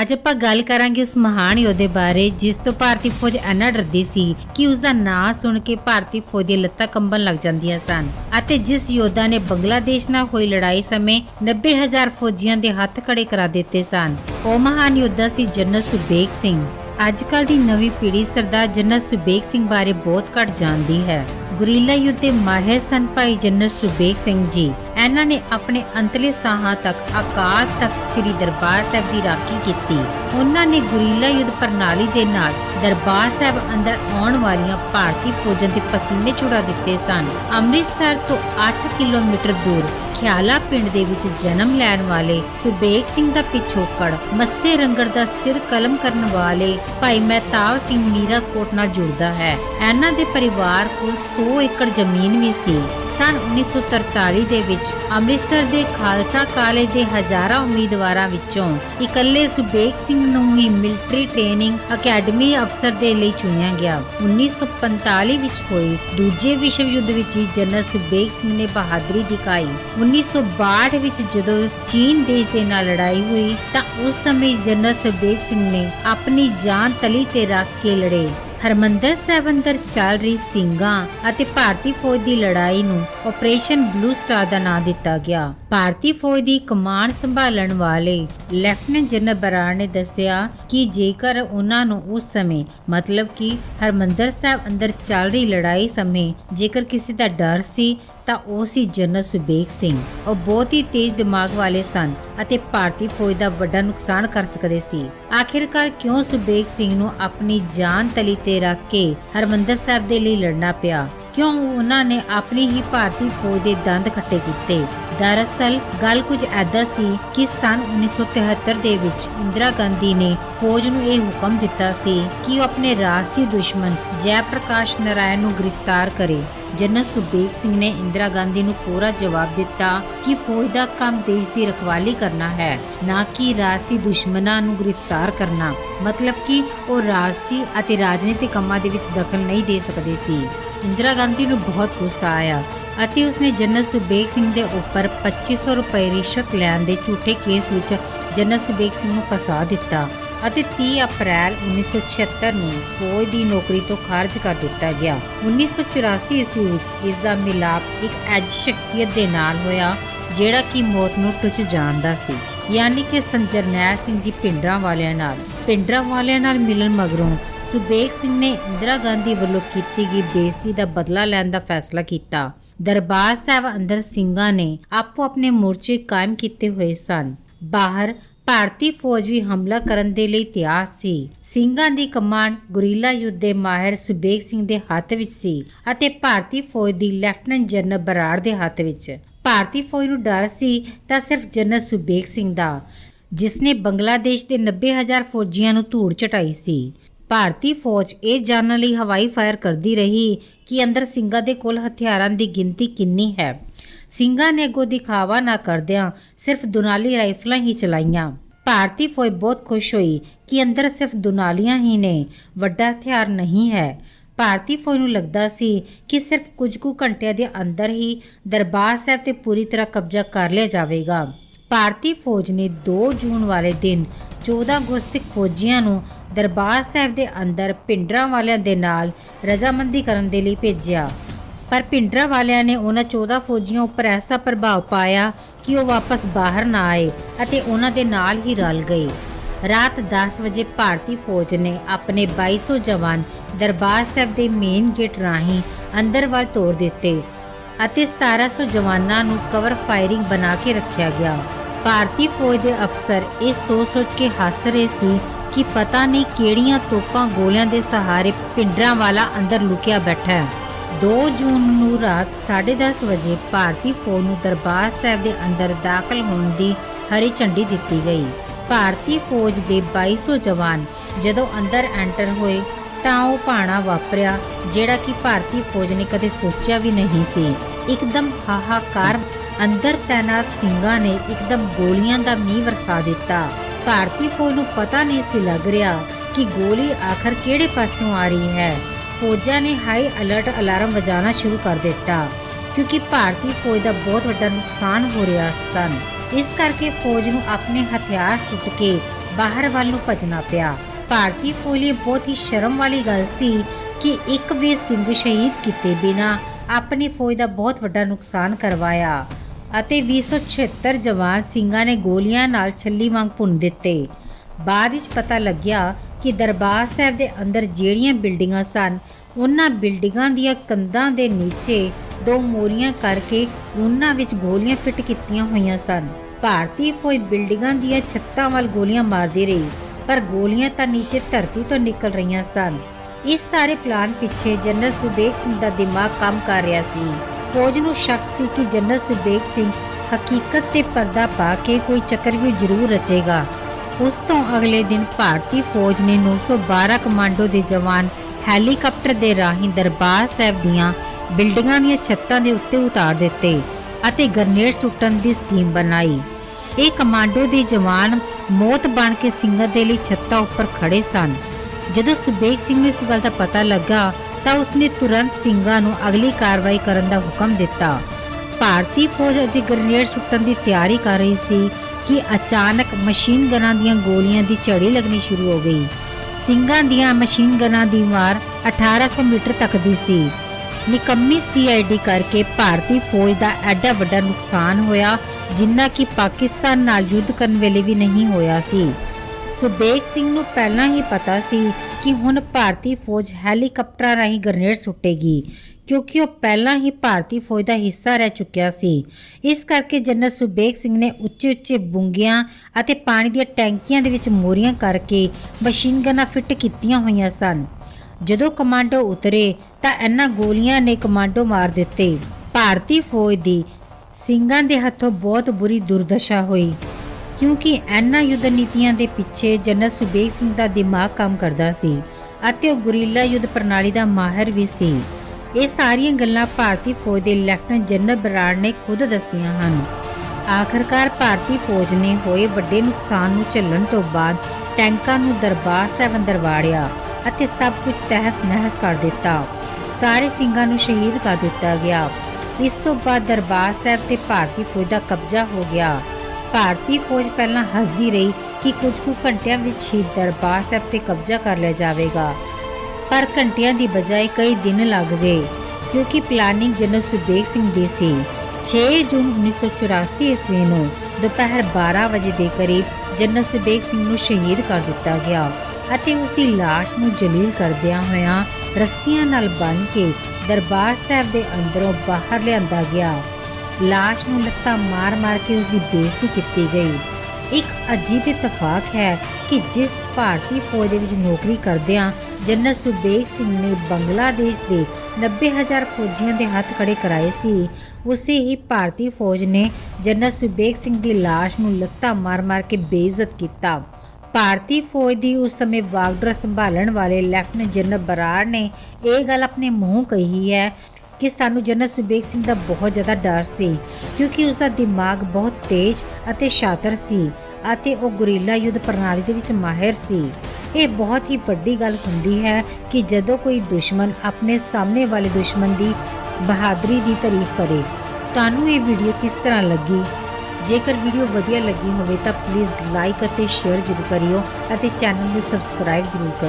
ਅੱਜ ਆਪਾਂ ਗੱਲ ਕਰਾਂਗੇ ਉਸ ਮਹਾਨ ਯੋਧੇ ਬਾਰੇ, ਜਿਸ ਤੋਂ ਭਾਰਤੀ ਫੌਜ ਇੰਨਾ ਡਰਦੀ ਸੀ ਕਿ ਉਸ ਦਾ ਨਾਂ ਸੁਣ ਕੇ ਭਾਰਤੀ ਫੌਜ ਦੀਆਂ ਲੱਤਾਂ ਕੰਬਣ ਲੱਗ ਜਾਂਦੀਆਂ ਸਨ ਅਤੇ ਜਿਸ ਯੋਧਾ ਨੇ ਬੰਗਲਾਦੇਸ਼ ਨਾਲ ਹੋਈ ਲੜਾਈ ਸਮੇਂ 90000 ਫੌਜੀਆਂ ਦੇ ਹੱਥ ਖੜੇ ਕਰਾ ਦਿੱਤੇ ਸਨ। ਉਹ ਮਹਾਨ ਯੋਧਾ ਸੀ ਜਨਰਲ ਸੁਬੇਗ ਸਿੰਘ। ਅੱਜ ਕੱਲ ਦੀ ਨਵੀਂ ਪੀੜ੍ਹੀ ਸਰਦਾਰ ਜਨਰਲ ਸੁਬੇਗ ਸਿੰਘ ਬਾਰੇ ਬਹੁਤ ਘੱਟ ਜਾਣਦੀ ਹੈ। ਗੁਰੀਲਾ ਯੁੱਧ ਦੇ ਮਾਹਿਰ ਸਨ ਭਾਈ ਜਨਰਲ ਸੁਬੇਗ ਸਿੰਘ ਜੀ। ਇਹਨਾਂ ਨੇ ਆਪਣੇ ਅੰਤਲੇ ਸਾਹਾਂ ਤੱਕ ਅਕਾਲ ਤਖਤ ਸ੍ਰੀ ਦਰਬਾਰ ਸਾਹਿਬ ਦੀ ਰਾਖੀ ਕੀਤੀ। ਉਹਨਾਂ ਨੇ ਗੁਰੀਲਾ ਯੁੱਧ ਪ੍ਰਣਾਲੀ ਦੇ ਨਾਲ ਦਰਬਾਰ ਸਾਹਿਬ ਅੰਦਰ ਆਉਣ ਵਾਲੀਆਂ ਭਾਰਤੀ ਫੌਜਾਂ ਦੇ ਪਸੀਨੇ ਛੁਡਾ ਦਿੱਤੇ ਸਨ। ਅੰਮ੍ਰਿਤਸਰ ਤੋਂ 8 ਕਿਲੋਮੀਟਰ ਦੂਰ ਖਿਆਲਾ ਪਿੰਡ ਦੇ ਵਿੱਚ ਜਨਮ ਲੈਣ ਵਾਲੇ ਸੁਬੇਗ ਸਿੰਘ ਦਾ ਪਿਛੋਕੜ, ਮੱਸੇ ਰੰਗੜ ਦਾ ਸਿਰ ਕਲਮ ਕਰਨ ਵਾਲੇ ਭਾਈ ਮਹਿਤਾਬ ਸਿੰਘ ਮੀਰਾ ਕੋਟ ਨਾਲ ਜੁੜਦਾ ਹੈ। ਇਹਨਾਂ ਦੇ ਪਰਿਵਾਰ ਕੋਲ 100 ਏਕੜ ਜ਼ਮੀਨ ਵੀ ਸੀ। ਸਨ 1943 ਦੇ ਵਿੱਚ ਅੰਮ੍ਰਿਤਸਰ ਦੇ ਖਾਲਸਾ ਕਾਲਜ ਦੇ ਹਜ਼ਾਰਾਂ ਉਮੀਦਵਾਰਾਂ ਵਿੱਚੋਂ ਇਕੱਲੇ ਸੁਬੇਗ ਸਿੰਘ ਨੂੰ ਹੀ ਮਿਲਟਰੀ ਟ੍ਰੇਨਿੰਗ ਅਕੈਡਮੀ ਅਫਸਰ ਦੇ ਲਈ ਚੁਣਿਆ ਗਿਆ। 1945 ਵਿੱਚ ਹੋਏ ਦੂਜੇ ਵਿਸ਼ਵ ਯੁੱਧ ਵਿੱਚ ਵੀ ਜਨਰਲ ਸੁਬੇਗ ਸਿੰਘ ਨੇ ਬਹਾਦਰੀ ਦਿਖਾਈ। 1962 ਵਿੱਚ ਜਦੋਂ ਚੀਨ ਦੇਸ਼ ਦੇ ਨਾਲ ਲੜਾਈ ਹੋਈ ਤਾਂ ਉਸ ਸਮੇਂ ਜਨਰਲ ਸੁਬੇਗ ਸਿੰਘ ਨੇ ਆਪਣੀ ਜਾਨ ਤਲੀ ਤੇ ਰੱਖ ਕੇ ਲੜੇ। ਹਰਮੰਦਰ ਸਾਹਿਬ ਅੰਦਰ ਚੱਲ ਰਹੀ ਸਿੰਘਾਂ ਅਤੇ ਭਾਰਤੀ ਫੌਜ ਦੀ ਲੜਾਈ ਨੂੰ ਆਪਰੇਸ਼ਨ ਬਲੂ ਸਟਾਰ ਦਾ ਨਾਮ ਦਿੱਤਾ ਗਿਆ। ਭਾਰਤੀ ਫੌਜ ਦੀ ਕਮਾਂਡ ਸੰਭਾਲਣ ਵਾਲੇ ਲੈਫਟੀਨੈਂਟ ਜਨਰਲ ਬਰਾੜ ਨੇ ਦੱਸਿਆ ਕਿ ਜੇਕਰ ਉਹਨਾਂ ਨੂੰ ਉਸ ਸਮੇਂ ਮਤਲਬ ਕਿ ਹਰਮੰਦਰ ਸਾਹਿਬ ਅੰਦਰ ਚੱਲ ਰਹੀ ਲੜਾਈ ਸਮੇਂ ਜੇਕਰ ਕਿਸੇ ਦਾ ਡਰ ਸੀ ਤਾਂ ਉਹ ਸੀ ਜਨਰਲ ਸੁਬੇਗ ਸਿੰਘ। ਉਹ ਬਹੁਤ ਹੀ ਤੇਜ਼ ਦਿਮਾਗ ਵਾਲੇ ਸਨ ਅਤੇ ਭਾਰਤੀ ਫੌਜ ਦਾ ਵੱਡਾ ਨੁਕਸਾਨ ਕਰ ਸਕਦੇ ਸੀ। ਆਖਿਰਕਾਰ ਕਿਉਂ ਸੁਬੇਗ ਸਿੰਘ ਨੂੰ ਆਪਣੀ ਜਾਨ ਤਲੀ ਤੇ ਰੱਖ ਕੇ ਹਰਮੰਦਰ ਸਾਹਿਬ ਦੇ ਲਈ ਲੜਨਾ ਪਿਆ? ਕਿਉਂ ਉਹਨਾਂ ਨੇ ਆਪਣੀ ਹੀ ਭਾਰਤੀ ਫੌਜ ਦੇ ਦੰਦ ਖੱਟੇ ਕੀਤੇ? ਦਰਅਸਲ ਗੱਲ ਕੁਝ ਐਦਾ ਸੀ ਕਿ ਸਨ 1973 ਦੇ ਵਿੱਚ ਇੰਦਰਾ ਗਾਂਧੀ ਨੇ ਫੌਜ ਨੂੰ ਇਹ ਹੁਕਮ ਦਿੱਤਾ ਸੀ ਕਿ ਉਹ ਆਪਣੇ ਰਾਜਸੀ ਦੁਸ਼ਮਣ ਜੈ ਪ੍ਰਕਾਸ਼ ਨਾਰਾਇਣ ਨੂੰ ਗ੍ਰਿਫਤਾਰ ਕਰੇ। ਜਨਰਲ ਸੁਬੇਗ ਸਿੰਘ ਨੇ ਇੰਦਰਾ ਗਾਂਧੀ ਨੂੰ ਪੂਰਾ ਜਵਾਬ ਦਿੱਤਾ ਕਿ ਫੌਜ ਦਾ ਕੰਮ ਦੇਸ਼ ਦੀ ਰਖਵਾਲੀ ਕਰਨਾ ਹੈ, ਨਾ ਕਿ ਰਾਜਸੀ ਦੁਸ਼ਮਣਾਂ ਨੂੰ ਗ੍ਰਿਫਤਾਰ ਕਰਨਾ। ਮਤਲਬ ਕਿ ਉਹ ਰਾਜਸੀ ਅਤੇ ਰਾਜਨੀਤਿਕ ਕੰਮਾਂ ਦੇ ਵਿੱਚ ਦਖਲ ਨਹੀਂ ਦੇ ਸਕਦੇ ਸੀ। ਇੰਦਰਾ ਗਾਂਧੀ ਨੂੰ ਬਹੁਤ ਗੁੱਸਾ ਆਇਆ ਅਤੇ ਉਸਨੇ ਜਨਰਲ ਸੁਬੇਗ ਸਿੰਘ ਦੇ ਉੱਪਰ 2500 ਰੁਪਏ ਰਿਸ਼ਵਤ ਲੈਣ ਦੇ ਝੂਠੇ ਕੇਸ ਵਿੱਚ ਜਨਰਲ ਸੁਬੇਗ ਸਿੰਘ ਨੂੰ ਫਸਾ ਦਿੱਤਾ। ਅਤੇ 30 ਅਪ੍ਰੈਲ 1976 ਨੂੰ ਫੌਜ ਦੀ ਨੌਕਰੀ ਤੋਂ ਖਾਰਜ ਕਰ ਦਿੱਤਾ ਗਿਆ। 1984 ਈਸਵੀ ਵਿੱਚ ਇਸ ਦਾ ਮਿਲਾਪ ਇੱਕ ਐਜ ਸ਼ਖਸੀਅਤ ਦੇ ਨਾਲ ਹੋਇਆ, ਜਿਹੜਾ ਕਿ ਮੌਤ ਨੂੰ ਟੁੱਚ ਜਾਣਦਾ ਸੀ। ਯਾਨੀ ਕਿ ਸੰਜਰਨੈਲ ਸਿੰਘ ਜੀ ਪਿੰਡਰਾਂ ਵਾਲਿਆਂ ਨਾਲ। ਪਿੰਡਰਾਂ ਵਾਲਿਆਂ ਨਾਲ ਮਿਲਣ ਮਗਰੋਂ ਸੁਬੇਗ ਸਿੰਘ ਨੇ ਇੰਦਰਾ ਗਾਂਧੀ ਵੱਲੋਂ ਕੀਤੀ ਗਈ ਬੇਇੱਜ਼ਤੀ ਦਾ ਬਦਲਾ ਲੈਣ ਦਾ ਫੈਸਲਾ ਕੀਤਾ। ਦਰਬਾਰ ਸਾਹਿਬ ਅੰਦਰ ਸਿੰਘਾਂ ਨੇ ਆਪੋ ਆਪਣੇ ਮੋਰਚੇ ਕਾਇਮ ਕੀਤੇ ਹੋਏ ਸਨ। ਬਾਹਰ ਭਾਰਤੀ ਫੌਜ ਵੀ ਹਮਲਾ ਕਰਨ ਦੇ ਲਈ ਤਿਆਰ ਸੀ। ਸਿੰਘਾਂ ਦੀ ਕਮਾਂਡ ਗੁਰੀਲਾ ਯੁੱਧ ਦੇ ਮਾਹਿਰ ਸੁਬੇਗ ਸਿੰਘ ਦੇ ਹੱਥ ਵਿੱਚ ਸੀ ਅਤੇ ਭਾਰਤੀ ਫੌਜ ਦੀ ਲੈਫਟੀਨੈਂਟ ਜਨਰਲ ਬਰਾੜ ਦੇ ਹੱਥ ਵਿੱਚ। ਭਾਰਤੀ ਫੌਜ ਨੂੰ ਡਰ ਸੀ ਤਾਂ ਸਿਰਫ ਜਨਰਲ ਸੁਬੇਗ ਸਿੰਘ ਦਾ, ਜਿਸ ਨੇ ਬੰਗਲਾਦੇਸ਼ ਦੇ 90000 ਫੌਜੀਆਂ ਨੂੰ ਧੂੜ ਚਟਾਈ ਸੀ। ਭਾਰਤੀ ਫੌਜ ਇਹ ਜਾਣਨ ਲਈ ਹਵਾਈ ਫਾਇਰ ਕਰਦੀ ਰਹੀ ਕਿ ਅੰਦਰ ਸਿੰਘਾਂ ਦੇ ਕੋਲ ਹਥਿਆਰਾਂ ਦੀ ਗਿਣਤੀ ਕਿੰਨੀ ਹੈ। ਸਿੰਘਾਂ ਨੇ ਅੱਗੋਂ ਦਿਖਾਵਾ ਨਾ ਕਰਦਿਆਂ ਸਿਰਫ ਦੁਨਾਲੀ ਰਾਈਫਲਾਂ ਹੀ ਚਲਾਈਆਂ। ਭਾਰਤੀ ਫੌਜ ਬਹੁਤ ਖੁਸ਼ ਹੋਈ ਕਿ ਅੰਦਰ ਸਿਰਫ ਦੁਨਾਲੀਆਂ ਹੀ ਨੇ, ਵੱਡਾ ਹਥਿਆਰ ਨਹੀਂ ਹੈ। ਭਾਰਤੀ ਫੌਜ ਨੂੰ ਲੱਗਦਾ ਸੀ ਕਿ ਸਿਰਫ ਕੁਝ ਕੁ ਘੰਟਿਆਂ ਦੇ ਅੰਦਰ ਹੀ ਦਰਬਾਰ ਸਾਹਿਬ ਤੇ ਪੂਰੀ ਤਰ੍ਹਾਂ ਕਬਜ਼ਾ ਕਰ ਲਿਆ ਜਾਵੇਗਾ। ਭਾਰਤੀ ਫੌਜ ਨੇ 2 ਜੂਨ ਵਾਲੇ ਦਿਨ 14 ਗੁਰਸਿੱਖ ਫੌਜੀਆਂ ਨੂੰ ਦਰਬਾਰ ਸਾਹਿਬ ਦੇ ਅੰਦਰ ਪਿੰਡਰਾਂ ਵਾਲਿਆਂ ਦੇ ਨਾਲ ਰਜ਼ਾਮੰਦੀ ਕਰਨ ਦੇ ਲਈ ਭੇਜਿਆ। ਪਰ ਪਿੰਡਰਾਂ ਵਾਲਿਆਂ ਨੇ ਉਹਨਾਂ 14 ਫੌਜੀਆਂ ਉੱਪਰ ਐਸਾ ਪ੍ਰਭਾਵ ਪਾਇਆ ਕਿ ਉਹ ਵਾਪਸ ਬਾਹਰ ਨਾ ਆਏ ਅਤੇ ਉਹਨਾਂ ਦੇ ਨਾਲ ਹੀ ਰਲ ਗਏ। ਰਾਤ 10 ਵਜੇ ਭਾਰਤੀ ਫੌਜ ਨੇ ਆਪਣੇ 2200 ਜਵਾਨ ਦਰਬਾਰ ਸਾਹਿਬ ਦੇ ਮੇਨ ਗੇਟ ਰਾਹੀਂ ਅੰਦਰ ਵੱਲ ਤੋਰ ਦਿੱਤੇ ਅਤੇ 1700 ਜਵਾਨਾਂ ਨੂੰ ਕਵਰ ਫਾਇਰਿੰਗ ਬਣਾ ਕੇ ਰੱਖਿਆ ਗਿਆ। ਭਾਰਤੀ ਫੌਜ ਦੇ ਅਫਸਰ ਇਹ ਸੋਚ-ਸੋਚ ਕੇ ਹੱਸ ਰਹੇ ਸੀ ਕਿ ਪਤਾ ਨਹੀਂ ਕਿਹੜੀਆਂ ਤੋਪਾਂ ਗੋਲਿਆਂ ਦੇ ਸਹਾਰੇ ਪਿੰਡਰਾਂ ਵਾਲਾ ਅੰਦਰ ਲੁਕਿਆ ਬੈਠਾ ਹੈ। 2 ਜੂਨ ਨੂੰ ਰਾਤ 10:30 ਵਜੇ ਭਾਰਤੀ ਫੌਜ ਨੂੰ ਦਰਬਾਰ ਸਾਹਿਬ ਦੇ ਅੰਦਰ ਦਾਖਲ ਹੋਣ ਦੀ ਹਰੀ ਝੰਡੀ ਦਿੱਤੀ ਗਈ। ਭਾਰਤੀ ਫੌਜ ਦੇ 2200 ਜਵਾਨ ਜਦੋਂ ਅੰਦਰ ਐਂਟਰ ਹੋਏ ਤਾਂ ਉਹ ਭਾਣਾ ਵਾਪਰਿਆ, ਜਿਹੜਾ ਕਿ ਭਾਰਤੀ ਫੌਜ ਨੇ ਕਦੇ ਸੋਚਿਆ ਵੀ ਨਹੀਂ ਸੀ। ਇੱਕਦਮ ਹਾਹਾਕਾਰ ਅੰਦਰ ਤੈਨਾਤ ਸਿੰਘਾਂ ਨੇ ਇੱਕਦਮ ਗੋਲੀਆਂ ਦਾ ਮੀਂਹ ਵਰਸਾ ਦਿੱਤਾ। ਭਾਰਤੀ ਫੌਜ ਨੂੰ ਪਤਾ ਨਹੀਂ ਸੀ ਲੱਗ ਰਿਹਾ ਕਿ ਗੋਲੀ ਆਖਰ ਕਿਹੜੇ ਪਾਸਿਓਂ ਆ ਰਹੀ ਹੈ। ਫੌਜਾਂ ਨੇ ਹਾਈ ਅਲਰਟ ਅਲਾਰਮ ਵਜਾਉਣਾ ਸ਼ੁਰੂ ਕਰ ਦਿੱਤਾ, ਕਿਉਂਕਿ ਭਾਰਤੀ ਫੌਜ ਦਾ ਬਹੁਤ ਵੱਡਾ ਨੁਕਸਾਨ ਹੋ ਰਿਹਾ ਸਨ। ਇਸ ਕਰਕੇ ਫੌਜ ਨੂੰ ਆਪਣੇ ਹਥਿਆਰ ਸੁੱਟ ਕੇ ਬਾਹਰ ਵੱਲ ਨੂੰ ਭੱਜਣਾ ਪਿਆ। ਭਾਰਤੀ ਫੌਜ ਲਈ ਬਹੁਤ ਹੀ ਸ਼ਰਮ ਵਾਲੀ ਗੱਲ ਸੀ ਕਿ ਇੱਕ ਵੀ ਸਿੰਘ ਸ਼ਹੀਦ ਕੀਤੇ ਬਿਨਾ ਆਪਣੀ ਫੌਜ ਦਾ ਬਹੁਤ ਵੱਡਾ ਨੁਕਸਾਨ ਕਰਵਾਇਆ ਅਤੇ 276 ਜਵਾਨ ਸਿੰਘਾਂ ਨੇ ਗੋਲੀਆਂ ਨਾਲ ਛੱਲੀ ਵਾਂਗ ਭੁੰਨ ਦਿੱਤੇ। ਬਾਅਦ ਵਿੱਚ ਪਤਾ ਲੱਗਿਆ ਕਿ ਦਰਬਾਰ ਸਾਹਿਬ ਦੇ ਅੰਦਰ ਜਿਹੜੀਆਂ ਬਿਲਡਿੰਗਾਂ ਸਨ, ਉਹਨਾਂ ਬਿਲਡਿੰਗਾਂ ਦੀਆਂ ਕੰਧਾਂ ਦੇ ਨੀਚੇ ਦੋ ਮੋਰੀਆਂ ਕਰਕੇ ਉਹਨਾਂ ਵਿੱਚ ਗੋਲੀਆਂ ਫਿੱਟ ਕੀਤੀਆਂ ਹੋਈਆਂ ਸਨ। ਭਾਰਤੀ ਫੌਜ ਬਿਲਡਿੰਗਾਂ ਦੀਆਂ ਛੱਤਾਂ ਵੱਲ ਗੋਲੀਆਂ ਮਾਰਦੀ ਰਹੀ, ਪਰ ਗੋਲੀਆਂ ਤਾਂ ਨੀਚੇ ਧਰਤੀ ਤੋਂ ਨਿਕਲ ਰਹੀਆਂ ਸਨ। ਇਸ ਸਾਰੇ ਪਲਾਨ ਪਿੱਛੇ ਜਨਰਲ ਸੁਬੇਗ ਸਿੰਘ ਦਾ ਦਿਮਾਗ ਕੰਮ ਕਰ ਰਿਹਾ ਸੀ। ਫੌਜ ਨੂੰ ਸ਼ੱਕ ਸੀ ਕਿ ਜਨਰਲ ਸੁਬੇਗ ਸਿੰਘ ਹਕੀਕਤ ਤੇ ਪਰਦਾ ਪਾ ਕੇ ਕੋਈ ਚੱਕਰ ਵੀ ਜ਼ਰੂਰ ਰਚੇਗਾ। ਉਸ ਤੋਂ ਅਗਲੇ ਦਿਨ ਭਾਰਤੀ ਫੌਜ ਨੇ 912 ਕਮਾਂਡੋ ਦੇ ਜਵਾਨ ਹੈਲੀਕਾਪਟਰ ਦੇ ਰਾਹੀਂ ਦਰਬਾਰ ਸਾਹਿਬ ਦੀਆਂ ਬਿਲਡਿੰਗਾਂ ਦੀਆਂ ਛੱਤਾਂ ਦੇ ਉੱਤੇ ਉਤਾਰ ਦਿੱਤੇ ਅਤੇ ਗ੍ਰਨੇਡ ਸੁੱਟਣ ਦੀ ਸਕੀਮ ਬਣਾਈ। ਇਹ ਕਮਾਂਡੋ ਦੇ ਜਵਾਨ ਮੌਤ ਬਣ ਕੇ ਸਿੰਘਾਂ ਦੇ ਲਈ ਛੱਤਾਂ ਉੱਪਰ ਖੜੇ ਸਨ। ਜਦੋਂ ਸੁਬੇਗ ਸਿੰਘ ਨੂੰ ਇਸ ਗੱਲ ਦਾ ਪਤਾ ਲੱਗਾ, ਤਾਂ ਉਸਨੇ ਤੁਰੰਤ ਸਿੰਘਾਂ ਨੂੰ ਅਗਲੀ ਕਾਰਵਾਈ ਕਰਨ ਦਾ ਹੁਕਮ ਦਿੱਤਾ। ਭਾਰਤੀ ਫੌਜ ਅਜੇ ਗ੍ਰਨੇਡ ਸੁੱਟਣ ਦੀ ਤਿਆਰੀ ਕਰ ਰਹੀ ਸੀ ਕਿ ਅਚਾਨਕ ਮਸ਼ੀਨ ਗਨਾਂ ਦੀਆਂ ਗੋਲੀਆਂ ਦੀ ਝੜੀ ਲੱਗਣੀ ਸ਼ੁਰੂ ਹੋ ਗਈ। ਸਿੰਘਾਂ ਦੀਆਂ ਮਸ਼ੀਨ ਗਨਾਂ ਦੀ ਮਾਰ 1800 ਮੀਟਰ ਤੱਕ ਦੀ ਸੀ। ਨਿਕੰਮੀ ਸੀਆਈਡੀ ਕਰਕੇ ਭਾਰਤੀ ਫੌਜ ਦਾ ਐਡਾ ਵੱਡਾ ਨੁਕਸਾਨ ਹੋਇਆ, ਜਿੰਨਾ ਕਿ ਪਾਕਿਸਤਾਨ ਨਾਲ ਯੁੱਧ ਕਰਨ ਵੇਲੇ ਵੀ ਨਹੀਂ ਹੋਇਆ ਸੀ। ਸੁਬੇਗ ਸਿੰਘ ਨੂੰ ਪਹਿਲਾਂ ਹੀ ਪਤਾ ਸੀ ਕਿ ਹੁਣ ਭਾਰਤੀ ਫੌਜ ਹੈਲੀਕਾਪਟਰਾਂ ਰਾਹੀਂ ਗ੍ਰਨੇਡ ਸੁੱਟੇਗੀ, ਕਿਉਂਕਿ ਉਹ ਪਹਿਲਾਂ ਹੀ ਭਾਰਤੀ ਫੌਜ ਦਾ ਹਿੱਸਾ ਰਹਿ ਚੁੱਕਿਆ ਸੀ। ਇਸ ਕਰਕੇ ਜਨਰਲ ਸੁਬੇਗ ਸਿੰਘ ਨੇ ਉੱਚੇ ਉੱਚੇ ਬੁੰਗਿਆਂ ਅਤੇ ਪਾਣੀ ਦੀਆਂ ਟੈਂਕੀਆਂ ਦੇ ਵਿੱਚ ਮੋਰੀਆਂ ਕਰਕੇ ਮਸ਼ੀਨ ਗਨਾਂ ਫਿੱਟ ਕੀਤੀਆਂ ਹੋਈਆਂ ਸਨ। ਜਦੋਂ ਕਮਾਂਡੋ ਉਤਰੇ, ਤਾਂ ਇਹਨਾਂ ਗੋਲੀਆਂ ਨੇ ਕਮਾਂਡੋ ਮਾਰ ਦਿੱਤੇ। ਭਾਰਤੀ ਫੌਜ ਦੀ ਸਿੰਘਾਂ ਦੇ ਹੱਥੋਂ ਬਹੁਤ ਬੁਰੀ ਦੁਰਦਸ਼ਾ ਹੋਈ। ਕਿਉਂਕਿ ਇਹਨਾਂ ਯੁੱਧ ਨੀਤੀਆਂ ਦੇ ਪਿੱਛੇ ਜਨਰਲ ਸੁਬੇਗ ਸਿੰਘ ਦਾ ਦਿਮਾਗ ਕੰਮ ਕਰਦਾ ਸੀ ਅਤੇ ਉਹ ਗੁਰੀਲਾ ਯੁੱਧ ਪ੍ਰਣਾਲੀ ਦਾ ਮਾਹਿਰ ਵੀ ਸੀ। ਇਹ ਸਾਰੀਆਂ ਗੱਲਾਂ ਭਾਰਤੀ ਫੌਜ ਦੇ ਲੈਫਟੀਨੈਂਟ ਜਨਰਲ ਬਰਾੜ ਨੇ ਖੁਦ ਦੱਸੀਆਂ ਹਨ। ਆਖਰਕਾਰ ਭਾਰਤੀ ਫੌਜ ਨੇ ਹੋਏ ਵੱਡੇ ਨੁਕਸਾਨ ਨੂੰ ਝੱਲਣ ਤੋਂ ਬਾਅਦ ਟੈਂਕਾਂ ਨੂੰ ਦਰਬਾਰ ਸਾਹਿਬ ਅੰਦਰ ਵਾੜਿਆ ਅਤੇ ਸਭ ਕੁਝ ਤਹਿਸ ਨਹਿਸ ਕਰ ਦਿੱਤਾ। ਸਾਰੇ ਸਿੰਘਾਂ ਨੂੰ ਸ਼ਹੀਦ ਕਰ ਦਿੱਤਾ ਗਿਆ। ਇਸ ਤੋਂ ਬਾਅਦ ਦਰਬਾਰ ਸਾਹਿਬ ਤੇ ਭਾਰਤੀ ਫੌਜ ਦਾ ਕਬਜ਼ਾ ਹੋ ਗਿਆ। ਭਾਰਤੀ ਫੌਜ ਪਹਿਲਾਂ ਹੱਸਦੀ ਰਹੀ ਕਿ ਕੁਝ ਕੁ ਘੰਟਿਆਂ ਵਿੱਚ ਹੀ ਦਰਬਾਰ ਸਾਹਿਬ ਤੇ ਕਬਜ਼ਾ ਕਰ ਲਿਆ ਜਾਵੇਗਾ। ਪਰ ਘੰਟਿਆਂ ਦੀ ਬਜਾਏ ਕਈ ਦਿਨ ਲੱਗ ਗਏ, ਕਿਉਂਕਿ ਪਲਾਨਿੰਗ ਜਨਰਲ ਸੁਬੇਗ ਸਿੰਘ ਦੀ ਸੀ। 6 ਜੂਨ 1984 ਈਸਵੀ ਨੂੰ ਦੁਪਹਿਰ 12 ਵਜੇ ਦੇ ਕਰੀਬ ਜਨਰਲ ਸੁਬੇਗ ਸਿੰਘ ਨੂੰ ਸ਼ਹੀਦ ਕਰ ਦਿੱਤਾ ਗਿਆ ਅਤੇ ਉਸ ਦੀ ਲਾਸ਼ ਨੂੰ ਜਲੀਲ ਕਰਦਿਆਂ ਹੋਇਆਂ ਰੱਸੀਆਂ ਨਾਲ ਬੰਨ੍ਹ ਕੇ ਦਰਬਾਰ ਸਾਹਿਬ ਦੇ ਅੰਦਰੋਂ ਬਾਹਰ ਲਿਆਂਦਾ ਗਿਆ। ਲਾਸ਼ ਨੂੰ ਲੱਤਾਂ ਮਾਰ-ਮਾਰ ਕੇ ਉਸ ਦੀ ਬੇਇੱਜ਼ਤੀ ਕੀਤੀ ਗਈ। ਇੱਕ ਅਜੀਬ ਇਤਫਾਕ ਹੈ ਕਿ ਜਿਸ ਭਾਰਤੀ ਫੌਜ ਦੇ ਵਿੱਚ ਨੌਕਰੀ ਕਰਦਿਆਂ ਜਨਰਲ ਸੁਬੇਗ ਸਿੰਘ ਨੇ ਬੰਗਲਾਦੇਸ਼ ਦੇ 90000 ਫੌਜੀਆਂ ਦੇ ਹੱਥ ਖੜੇ ਕਰਾਏ ਸੀ। ਉਸੇ ਹੀ ਭਾਰਤੀ ਫੌਜ ਨੇ ਜਨਰਲ ਸੁਬੇਗ ਸਿੰਘ ਦੀ ਲਾਸ਼ ਨੂੰ ਲੱਤਾਂ ਮਾਰ-ਮਾਰ ਕੇ ਬੇਇੱਜ਼ਤ ਕੀਤਾ। ਭਾਰਤੀ ਫੌਜ ਦੀ ਉਸ ਸਮੇਂ ਵਾਗਡਰ ਸੰਭਾਲਣ ਵਾਲੇ ਲੈਫਟੀਨੈਂਟ ਜਨਰਲ ਬਰਾੜ ਨੇ ਇਹ ਗੱਲ ਆਪਣੇ ਮੂੰਹ ਕਹੀ ਹੈ ਕਿ ਸਾਨੂੰ ਜਨਰਲ ਸੁਬੇਗ ਸਿੰਘ ਦਾ ਬਹੁਤ ਜ਼ਿਆਦਾ ਡਰ ਸੀ, ਕਿਉਂਕਿ ਉਸ ਦਾ ਦਿਮਾਗ ਬਹੁਤ ਤੇਜ਼ ਅਤੇ ਸ਼ਾਤਰ ਸੀ ਅਤੇ ਉਹ ਗੁਰੀਲਾ ਯੁੱਧ ਪ੍ਰਣਾਲੀ ਦੇ ਵਿੱਚ ਮਾਹਿਰ ਸੀ। ਇਹ ਬਹੁਤ ਹੀ ਵੱਡੀ ਗੱਲ ਹੁੰਦੀ ਹੈ ਕਿ ਜਦੋਂ ਕੋਈ ਦੁਸ਼ਮਣ ਆਪਣੇ ਸਾਹਮਣੇ ਵਾਲੇ ਦੁਸ਼ਮਣ ਦੀ ਬਹਾਦਰੀ ਦੀ ਤਾਰੀਫ ਕਰੇ, ਤੁਹਾਨੂੰ ਇਹ ਵੀਡੀਓ ਕਿਸ ਤਰ੍ਹਾਂ ਲੱਗੀ? ਜੇਕਰ ਵੀਡੀਓ ਵਧੀਆ ਲੱਗੀ ਹੋਵੇ ਤਾਂ ਪਲੀਜ਼ ਲਾਈਕ ਅਤੇ ਸ਼ੇਅਰ ਜ਼ਰੂਰ ਕਰਿਓ ਅਤੇ ਚੈਨਲ ਨੂੰ ਸਬਸਕ੍ਰਾਈਬ ਜ਼ਰੂਰ ਕਰਿਓ।